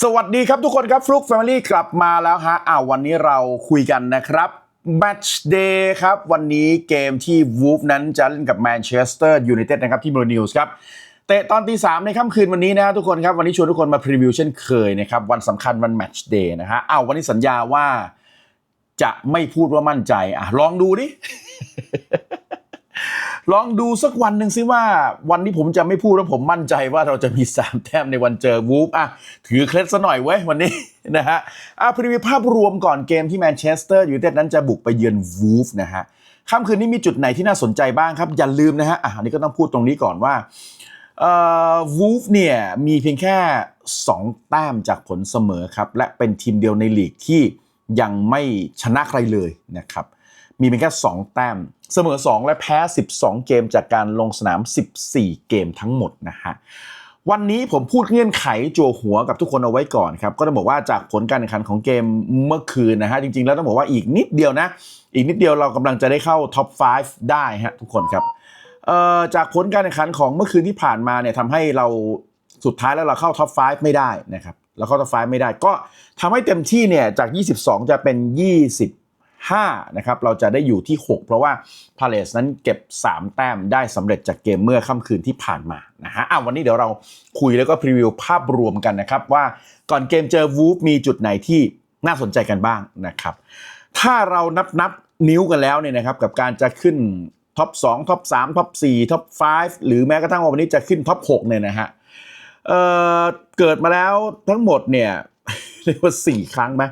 สวัสดีครับทุกคนครับฟลุกแฟมิลี่กลับมาแล้วฮะอ้าววันนี้เราคุยกันนะครับแมตช์เดย์ครับ วันนี้เกมที่วูฟนั้นจะเล่นกับแมนเชสเตอร์ยูไนเต็ดนะครับที่บรูนิวส์ครับเตะตอนตีสามในค่ำคืนวันนี้นะฮะทุกคนครับ วันนี้ชวนทุกคนมาพรีวิวเช่นเคยนะครับ วันสำคัญวันแมตช์เดย์นะฮะอ้าววันนี้สัญญาว่าจะไม่พูดว่ามั่นใจอะลองดูดิ ลองดูสักวันหนึ่งซิว่า วันนี้ผมจะไม่พูดแล้วผมมั่นใจว่าเราจะมี 3 แต้มในวันเจอวูฟอะถือเคล็ดซะหน่อยเว้ยวันนี้นะฮะอะพรีวิวภาพรวมก่อนเกมที่แมนเชสเตอร์ยูไนเต็ดนั้นจะบุกไปเยือนวูฟนะฮะค่ำคืนนี้มีจุดไหนที่น่าสนใจบ้างครับ อย่าลืมนะฮะอะอันนี้ก็ต้องพูดตรงนี้ก่อนว่าเอ่อวูฟเนี่ยมีเพียงแค่ 2 แต้มจากผลเสมอครับ และเป็นทีมเดียวในลีกที่ยังไม่ชนะใครเลยนะครับ มีเพียงแค่ 2 แต้ม เสมอ 2 และแพ้ 12 เกมจากการลงสนาม 14 เกมทั้งหมดนะฮะวันนี้ผมพูดเงื่อนไขจั่วหัวกับทุกคนเอาไว้ก่อนครับ ก็ต้องบอกว่าจากผลการแข่งขันของเกมเมื่อคืนนะฮะ จริงๆ แล้วต้องบอกว่าอีกนิดเดียวนะ อีกนิดเดียวเรากำลังจะได้เข้าท็อป 5 ได้ฮะทุกคนครับจากผลการแข่งขันของเมื่อคืนที่ผ่านมาเนี่ยทำให้เราสุดท้ายแล้วเราเข้าท็อป 5 ไม่ได้นะครับเราเข้าท็อป 5 ไม่ได้ก็ทำให้เต็มที่เนี่ยจาก 22 จะเป็น 5นะครับเราจะได้อยู่ที่ 6 เพราะว่าพาเลสนั้นเก็บ 3 แต้มได้สำเร็จจากเกมเมื่อค่ำคืนที่ผ่านมานะฮะอะวันนี้เดี๋ยวเราคุยแล้วก็พรีวิวภาพรวมกันนะครับ ว่าก่อนเกมเจอวูฟมีจุดไหนที่น่าสนใจกันบ้างนะครับถ้าเรานับนับนิ้วกันแล้วเนี่ยนะครับกับการจะขึ้นท็อป2ท็อป3ท็อป4ท็อป5หรือแม้กระทั่งว่าวันนี้จะขึ้นท็อป6เนี่ยนะฮะเอ่อเกิดมาแล้วทั้งหมดเนี่ยเรียกว่าสี่ครั้งไหม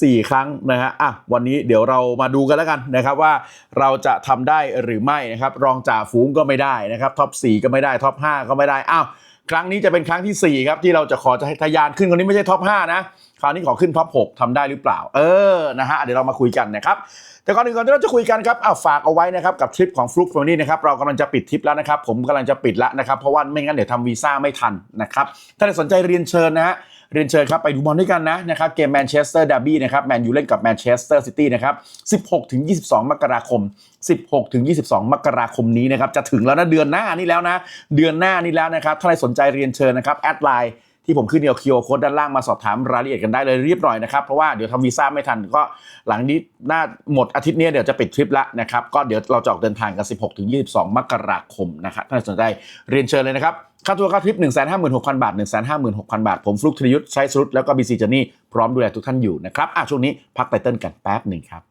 สี่ครั้งนะฮะอะวันนี้เดี๋ยวเรามาดูกันแล้วกันนะครับว่าเราจะทำได้หรือไม่นะครับรองจ่าฝูงก็ไม่ได้นะครับท็อป4ก็ไม่ได้ท็อป5ก็ไม่ได้อ้าวครั้งนี้จะเป็นครั้งที่ 4 ครับ ที่เราจะขอจะให้ทะยานขึ้นคนนี้ไม่ใช่ท็อป5นะคราวนี้ขอขึ้นท็อป6ทำได้หรือเปล่า เออนะฮะเดี๋ยวเรามาคุยกันนะครับแต่ก่อนอื่นก่อนที่เราจะคุยกันครับอ้าวฝากเอาไว้นะครับกับทริปของฟลุก f ฟ m นี่นะครับเรากำลังจะปิดทริปแล้วนะครับ ผมกำลังจะปิดแล้วนะครับ เพราะว่าไม่งั้นเดี๋ยวทำวีซ่าไม่ทันนะครับถ้าสนใจเรียนเชิญนะฮะ เรียนเชิญครับไปดูบอลด้วยกันนะนะครับเกมแมนเชสเตอร์ดาร์บี้นะครับแมนยูเล่นกับแมนเชสเตอร์ซิตี้นะครับ 16 ถึง 22 มกราคม 16 ถึง 22 มกราคมนี้นะครับจะถึงแล้วนะเดือนหน้านี่แล้วนะ เดือนหน้านี่แล้วนะครับถ้าใครสนใจเรียนเชิญนะครับแอดไลน์ ที่ผมขึ้นเดียวคิวโค้ดด้านล่างมาสอบถามรายละเอียดกันได้เลยรีบหน่อยนะครับ เพราะว่าเดี๋ยวทำวีซ่าไม่ทันก็หลังนี้หน่าหมดอาทิตย์นี้เดี๋ยวจะปิดทริปล้วนะครับก็เดี๋ยวเราจะออกเดินทางกัน 16ถึง22 มกราคมนะครับถ้าสนใจเรียนเชิญเลยนะครับค่าตัวค่าทริป 1 5 6 0 0 0 บาท 1 5 6 0 0 0 บาท ผมฟลุกธนยุทธ์ใช้สรุปแล้วก็บีซีเจนี่พร้อมดูแลทุกท่านอยู่นะครับอะช่วงนี้พักไตเติ้ลกันแป๊บหนึ่งครับ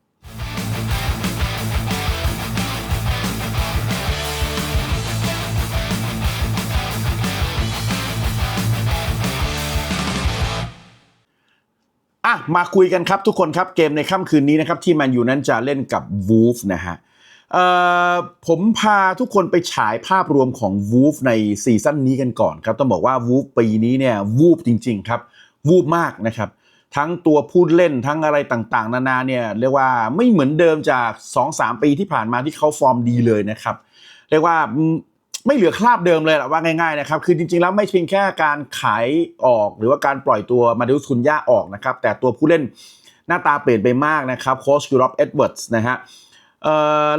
อะมาคุยกันครับทุกคนครับเกมในค่ำคืนนี้นะครับที่แมนยูนั้นจะเล่นกับวูฟนะฮะเอ่อผมพาทุกคนไปฉายภาพรวมของวูฟในซีซั่นนี้กันก่อนครับ ต้องบอกว่าวูฟปีนี้เนี่ยวูฟจริง ๆ ครับวูฟมากนะครับ ทั้งตัวผู้เล่นทั้งอะไรต่างๆ นานาเนี่ยเรียกว่าไม่เหมือนเดิมจาก 2-3 ปีที่ผ่านมาที่เขาฟอร์มดีเลยนะครับ เรียกว่า ไม่เหลือคราบเดิมเลยแหละว่าง่ายๆนะครับคือจริงๆแล้วไม่เพียงแค่การขายออกหรือว่าการปล่อยตัวมาดิวสุนย่าออกนะครับแต่ตัวผู้เล่นหน้าตาเปลี่ยนไปมากนะครับโค้ชยูโรปเอ็ดเวิร์ดส์นะฮะ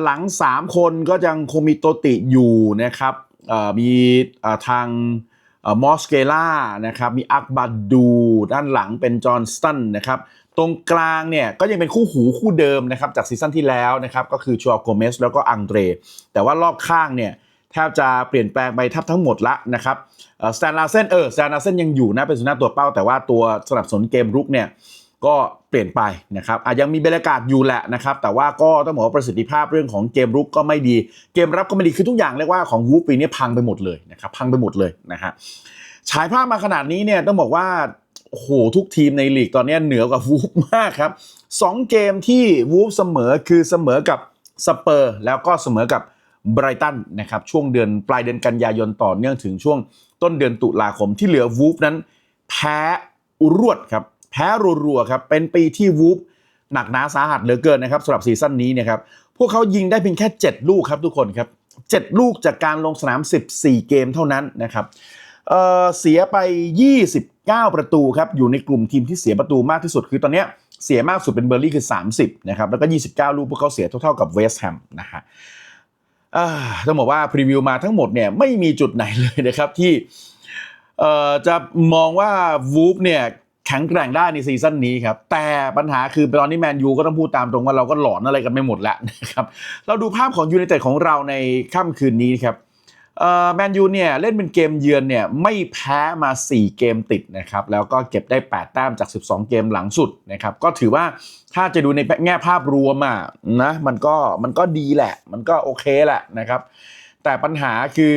หลัง 3 คนก็ยังคงมีโตติอยู่นะครับมีทางมอสเกล่านะครับมีอักบัดดูด้านหลังเป็นจอห์นสตันนะครับตรงกลางเนี่ยก็ยังเป็นคู่หูคู่เดิมนะครับจากซีซั่นที่แล้วนะครับก็คือชัวโกเมสแล้วก็อังเดรแต่ว่ารอบข้างเนี่ย แทบจะเปลี่ยนแปลงไปแทบทั้งหมดละนะครับสแตนลาเซนเออสแตนลาเซนยังอยู่นะเป็นสุนัขตัวเป้า แต่ว่าตัวสนับสนุนเกมรุกเนี่ยก็เปลี่ยนไปนะครับอะยังมีบรรยากาศอยู่แหละนะครับ แต่ว่าก็ต้องบอกว่าประสิทธิภาพเรื่องของเกมรุกก็ไม่ดี เกมรับก็ไม่ดี คือทุกอย่างเรียกว่าของวูฟปีนี้พังไปหมดเลยนะครับพังไปหมดเลยนะฮะฉายภาพมาขนาดนี้เนี่ยต้องบอกว่าโอ้โหทุกทีมในลีกตอนนี้เหนือกว่าวูฟมากครับสองเกมที่วูฟเสมอคือเสมอกับสเปอร์แล้วก็เสมอกับ ไบรตันนะครับช่วงเดือนปลายเดือนกันยายนต่อเนื่องถึงช่วงต้นเดือนตุลาคมที่เหลือวูฟนั้น แพ้รวดครับแพ้รัวๆครับเป็นปีที่วูฟหนักหนาสาหัสเหลือเกินนะครับสำหรับซีซั่นนี้นะครับพวกเขายิงได้เพียงแค่ 7 ลูกครับทุกคนครับ7ลูกจากการลงสนาม 14 เกมเท่านั้นนะครับเเสียไป 29 ประตูครับอยู่ในกลุ่มทีมที่เสียประตูมากที่สุดคือตอนนี้เสียมากสุดเป็นเบอร์ลี่คือ 30นะครับแล้วก็ 29 ลูกพวกเขาเสียเท่าๆกับเวสต์แฮมนะฮะ ต้องบอกว่าพรีวิวมาทั้งหมดเนี่ยไม่มีจุดไหนเลยนะครับที่จะมองว่าวูฟเนี่ยแข็งแกร่งได้ในซีซั่นนี้ครับ แต่ปัญหาคือตอนนี้แมนยูก็ต้องพูดตามตรงว่าเราก็หลอนอะไรกันไม่หมดแล้วนะครับ เราดูภาพของยูไนเต็ดของเราในค่ำคืนนี้ครับ แมนยูเนี่ยเล่นเป็นเกมเยือนเนี่ยไม่แพ้มา 4 เกมติดนะครับแล้วก็เก็บได้ 8 แต้มจาก 12 เกมหลังสุดนะครับก็ถือว่าถ้าจะดูในแง่ภาพรวมอะนะมันก็มันก็ดีแหละ มันก็โอเคแหละนะครับแต่ปัญหาคือ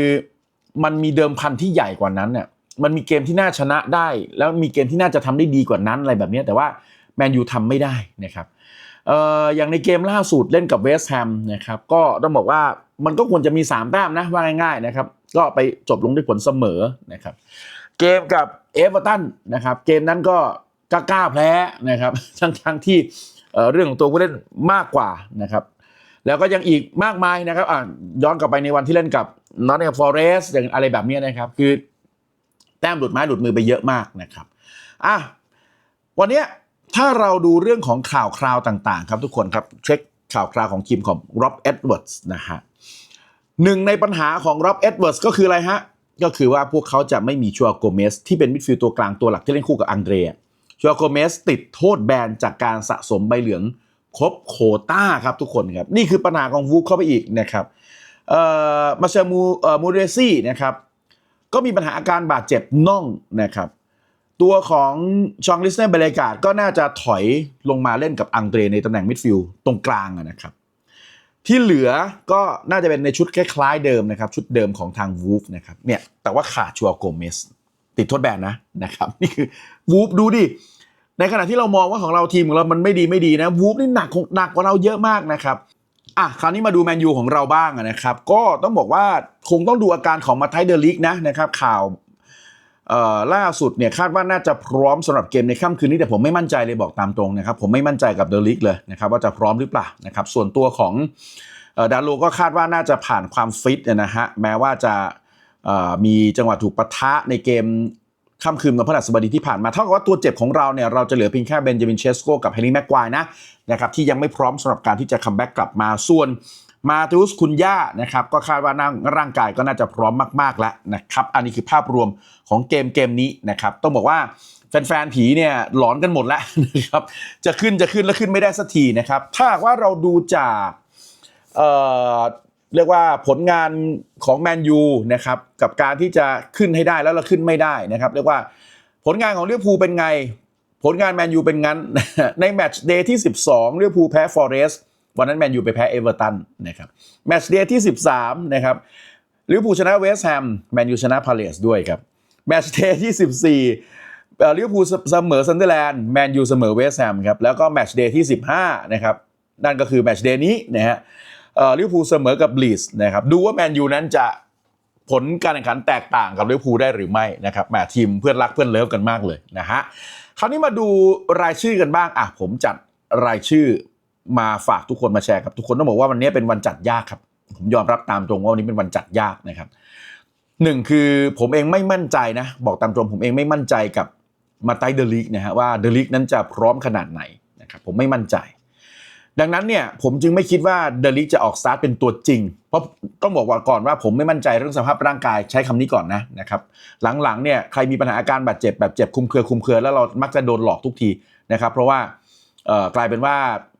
มันมีเดิมพันที่ใหญ่กว่านั้นเนี่ยมันมีเกมที่น่าชนะได้ แล้วมีเกมที่น่าจะทำได้ดีกว่านั้นอะไรแบบนี้แต่ว่าแมนยูทำไม่ได้นะครับ เอ่ออย่างในเกมล่าสุดเล่นกับเวสต์แฮมนะครับก็ต้องบอกว่ามันก็ควรจะมี 3 แต้มนะว่าง่ายๆนะครับก็ไปจบลงด้วยผลเสมอนะครับเกมกับเอเวอร์ตันนะครับเกมนั้นก็กล้าๆแพ้นะครับทั้งๆที่เอ่เรื่องของตัวผู้เล่นมากกว่านะครับแล้วก็ยังอีกมากมายนะครับอะย้อนกลับไปในวันที่เล่นกับนอตติงแฮมฟอเรสอย่างอะไรแบบนี้นะครับ คือแต้มหลุดไม้หลุดมือไปเยอะมากนะครับอะวันนี้ ถ้าเราดูเรื่องของข่าวคราวต่างๆ ครับทุกคนครับเช็คข่าวคราวของทีมของร็อบเอ็ดเวิร์ดส์นะฮะหนึ่งในปัญหาของร็อบเอ็ดเวิร์ดส์ก็คืออะไรฮะ ก็คือว่าพวกเขาจะไม่มีชัวโกเมสที่เป็นมิดฟิลด์ตัวกลางตัวหลักที่เล่นคู่กับอังเดรียชัวโกเมสติดโทษแบนจากการสะสมใบเหลืองครบโคต้าครับทุกคนครับ นี่คือปัญหาของวูฟเข้าไปอีกนะครับเอ่อมาเชมูเอ่อมูเรซี่นะครับก็มีปัญหาอาการบาดเจ็บน่องนะครับ ตัวของชองลิสเนเบเลกาดก็น่าจะถอยลงมาเล่นกับอังเดรในตำแหน่งมิดฟิลด์ตรงกลางนะครับ ที่เหลือก็น่าจะเป็นในชุดคล้ายๆเดิมนะครับ ชุดเดิมของทางวูฟนะครับเนี่ยแต่ว่าขาดชัวโกเมสติดโทษแบนนะนะครับนี่คือวูฟดูดิในขณะที่เรามองว่าของเราทีมของเรามันไม่ดีไม่ดีนะวูฟนี่หนักหนักกว่าเราเยอะมากนะครับอะคราวนี้มาดูแมนยูของเราบ้างนะครับ ก็ต้องบอกว่าคงต้องดูอาการของมาไทเดอร์ลิกนะนะครับ ข่าว ล่าสุดเนี่ยคาดว่าน่าจะพร้อมสำหรับเกมในค่ำคืนนี้แต่ผมไม่มั่นใจเลยบอกตามตรงนะครับ ผมไม่มั่นใจกับเดลิกเลยนะครับว่าจะพร้อมหรือเปล่านะครับส่วนตัวของดาโลก็คาดว่าน่าจะผ่านความฟิตนะฮะแม้ว่าจะมีจังหวะถูกปะทะในเกมค่ำคืนวันพฤหัสบดีที่ผ่านมาเท่ากับว่าตัวเจ็บของเราเนี่ยเราจะเหลือเพียงแค่เบนจามินเชสโกกับแฮร์รี่แม็กควายนะนะครับที่ยังไม่พร้อมสำหรับการที่จะคัมแบ็กกลับมาส่วน มาติอุสคุณย่านะครับก็คาดว่านั่งร่างกายก็น่าจะพร้อมมากๆแล้วนะครับอันนี้คือภาพรวมของเกมเกมนี้นะครับต้องบอกว่าแฟนๆผีเนี่ยหลอนกันหมดแล้วนะครับจะขึ้นจะขึ้นแล้วขึ้นไม่ได้สักทีนะครับถ้าว่าเราดูจากเอ่อเรียกว่าผลงานของแมนยูนะครับกับการที่จะขึ้นให้ได้แล้วเราขึ้นไม่ได้นะครับเรียกว่าผลงานของลิเวอร์พูเป็นไง ผลงานแมนยูเป็นงั้น ในแมตช์เดย์ที่ 12ลิเวอร์พูแพ้ฟอเรสต์ วันนั้นแมนยูไปแพ้เอเวอร์ตันนะครับแมตช์เดย์ที่ 13 นะครับลิเวอร์พูลชนะเวสต์แฮมแมนยูชนะพาเลสด้วยครับแมตช์เดย์ที่ 14เอ่อลิเวอร์พูลเสมอซันเดอร์แลนด์แมนยูเสมอเวสต์แฮมครับแล้วก็แมตช์เดย์ที่ 15 นะครับ นั่นก็คือแมตช์เดย์นี้นะฮะเอ่อลิเวอร์พูลเสมอกับลีสนะครับดูว่าแมนยูนั้นจะผลการแข่งขันแตกต่างกับลิเวอร์พูลได้หรือไม่นะครับแหมทีมเพื่อนรักเพื่อนเลิฟกันมากเลยนะฮะคราวนี้มาดูรายชื่อกันบ้างอะผมจัดรายชื่อ มาฝากทุกคนมาแชร์กับทุกคนต้องบอกว่าวันนี้เป็นวันจัดยากครับ ผมยอมรับตามตรงว่าวันนี้เป็นวันจัดยากนะครับหนึ่งคือผมเองไม่มั่นใจนะ บอกตามตรงผมเองไม่มั่นใจกับมาไตเดลิกนะฮะว่าเดลิกนั้นจะพร้อมขนาดไหนนะครับผมไม่มั่นใจ ดังนั้นเนี่ยผมจึงไม่คิดว่าเดลิกจะออกสตาร์ทเป็นตัวจริง เพราะต้องบอกว่าก่อนว่าผมไม่มั่นใจเรื่องสภาพร่างกายใช้คำนี้ก่อนนะนะครับหลังๆเนี่ยใครมีปัญหาอาการบาดเจ็บแบบเจ็บคุมเครือคุมเครือแล้วเรามักจะโดนหลอกทุกทีนะครับเพราะว่า กลายเป็นว่า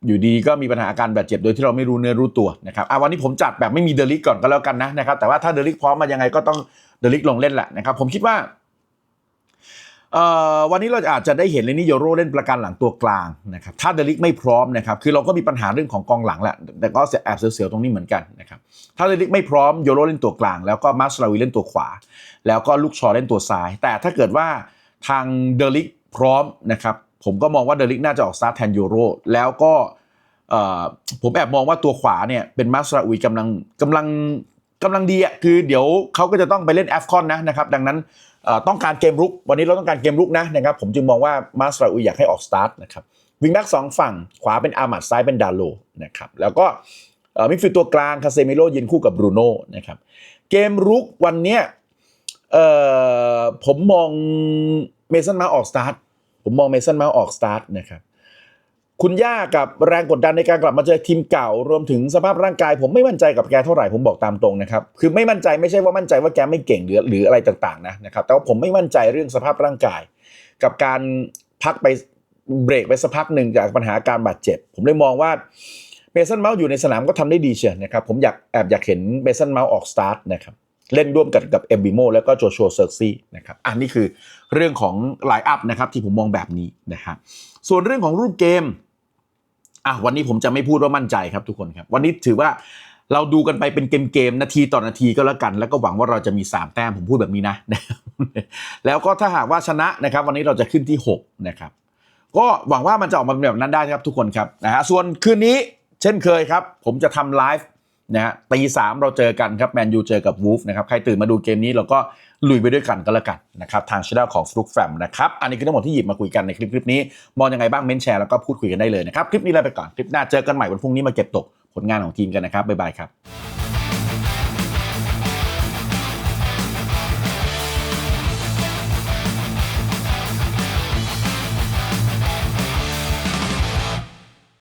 อยู่ดีก็มีปัญหาอาการบาดเจ็บโดยที่เราไม่รู้เนื้อรู้ตัวนะครับวันนี้ผมจัดแบบไม่มีเดลิกก่อนก็แล้วกันนะนะครับ แต่ว่าถ้าเดลิกพร้อมมายังไงก็ต้องเดลิกลงเล่นแหละนะครับผมคิดว่าวันนี้เราอาจจะได้เห็นเลนี่โยโรเล่นประกันหลังตัวกลางนะครับถ้าเดลิกไม่พร้อมนะครับคือเราก็มีปัญหาเรื่องของกองหลังแหละแต่ก็แอบเสียวๆตรงนี้เหมือนกันนะครับถ้าเดลิกไม่พร้อมโยโรเล่นตัวกลาง แล้วก็มาสลาวีเล่นตัวขวา แล้วก็ลูกชอเล่นตัวซ้าย แต่ถ้าเกิดว่าทางเดลิกพร้อมนะครับ ผมก็มองว่าเดลิกน่าจะออกสตาร์ทแทนโยโร แล้วก็ผมแอบมองว่าตัวขวาเนี่ยเป็นมาสลาวีกำลังกำลังกำลังดีอะคือเดี๋ยวเขาก็จะต้องไปเล่นแอฟคอนนะนะครับดังนั้นต้องการเกมรุก วันนี้เราต้องการเกมรุกนะนะครับผมจึงมองว่ามาสราอุยอยากให้ออกสตาร์ทนะครับวิงแบ็กสองฝั่งขวาเป็นอามัดซ้ายเป็นดาโลนะครับแล้วก็มิดฟิลด์ตัวกลางคาเซมิโลยืนคู่กับบรูโน่นะครับเกมรุกวันเนี้ยผมมองเมสันมาออกสตาร์ท ผมมองเมสันเมาออกสตาร์ทนะครับคุณย่ากับแรงกดดันในการกลับมาเจอทีมเก่ารวมถึงสภาพร่างกาย ผมไม่มั่นใจกับแกเท่าไหร่ผมบอกตามตรงนะครับคือไม่มั่นใจไม่ใช่ว่ามั่นใจว่าแกไม่เก่งหรือหรืออะไรต่างๆนะนะครับแต่ว่าผมไม่มั่นใจเรื่องสภาพร่างกาย กับการพักไปเบรกไปสักพักหนึ่งจากปัญหาการบาดเจ็บ ผมเลยมองว่าเบสันเมาส์อยู่ในสนามก็ทำได้ดีเชียวนะครับผมอยากแอบอยากเห็นเบสันเมาส์ออกสตาร์ทนะครับ เล่นร่วมกันกับเอมบิโมแล้วก็โจชัวเซอร์ซี่นะครับอันนี้คือเรื่องของไลน์อัพนะครับที่ผมมองแบบนี้นะครับส่วนเรื่องของรูปเกมอะวันนี้ผมจะไม่พูดว่ามั่นใจครับทุกคนครับ วันนี้ถือว่าเราดูกันไปเป็นเกมๆนาทีต่อนาทีก็แล้วกัน แล้วก็หวังว่าเราจะมี 3 แต้มผมพูดแบบนี้นะ แล้วก็ถ้าหากว่าชนะนะครับ วันนี้เราจะขึ้นที่ 6 นะครับ ก็หวังว่ามันจะออกมาเป็นแบบนั้นได้ครับทุกคนครับนะฮะส่วนคืนนี้เช่นเคยครับ ผมจะทำไลฟ์ นะฮะตีสามเราเจอกันครับแมนยูเจอกับวูฟนะครับใครตื่นมาดูเกมนี้เราก็ลุยไปด้วยกันก็แล้วกันนะครับทางช่องของฟลุกแฟมนะครับอันนี้คือทั้งหมดที่หยิบมาคุยกันในคลิปคลิปนี้ มองยังไงบ้างเม้นแชร์แล้วก็พูดคุยกันได้เลยนะครับคลิปนี้ลาไปก่อนคลิปหน้าเจอกันใหม่วันพรุ่งนี้มาเก็บตกผลงานของทีมกันนะครับบ๊ายบายครับ